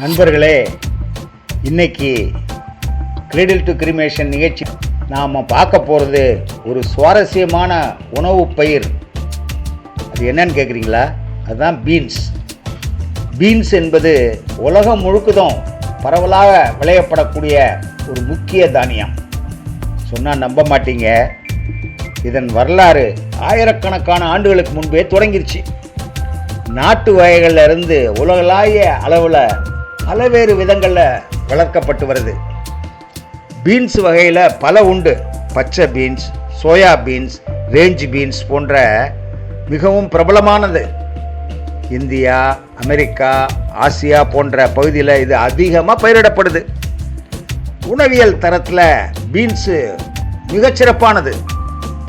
நண்பர்களே இன்னைக்கு கிரெடில் to cremation நிகழ்ச்சி. நாம் பார்க்க போகிறது ஒரு சுவாரஸ்யமான உணவு பயிர். அது என்னன்னு கேட்குறீங்களா அதுதான் பீன்ஸ். பீன்ஸ் என்பது உலகம் முழுக்கதும் பரவலாக விளையப்படக்கூடிய ஒரு முக்கிய தானியம். சொன்னால் நம்ப மாட்டீங்க. இதன் வரலாறு ஆயிரக்கணக்கான ஆண்டுகளுக்கு முன்பே தொடங்கிருச்சு. நாட்டு வகைகள்ல இருந்து உலகளாவிய அளவில் பலவேறு விதங்களில் வளர்க்கப்பட்டு வருது. பீன்ஸ் வகையில் பல உண்டு. பச்சை beans soya beans range beans போன்ற மிகவும் பிரபலமானது. இந்தியா அமெரிக்கா ஆசியா போன்ற பகுதியில் இது அதிகமாக பயிரிடப்படுது. உணவியல் தரத்தில் பீன்ஸு மிகச்சிறப்பானது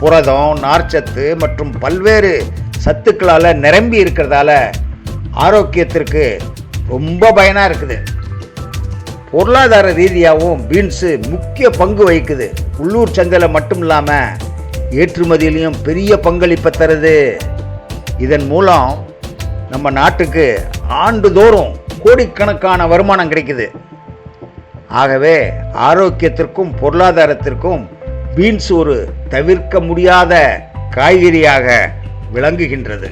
புரதம் நார்ச்சத்து மற்றும் பல்வேறு சத்துக்களால் நிரம்பி இருக்கிறதால ஆரோக்கியத்திற்கு ரொம்ப பயனாக இருக்குது. பொருளாதார ரீதியாகவும் பீன்ஸு முக்கிய பங்கு வகிக்குது. உள்ளூர் சந்தையில் மட்டும் இல்லாமல் ஏற்றுமதியிலையும் பெரிய பங்களிப்பை தருது. இதன் மூலம் நம்ம நாட்டுக்கு ஆண்டுதோறும் கோடிக்கணக்கான வருமானம் கிடைக்குது. ஆகவே ஆரோக்கியத்திற்கும் பொருளாதாரத்திற்கும் பீன்ஸ் ஒரு தவிர்க்க முடியாத காய்கறியாக விளங்குகின்றது.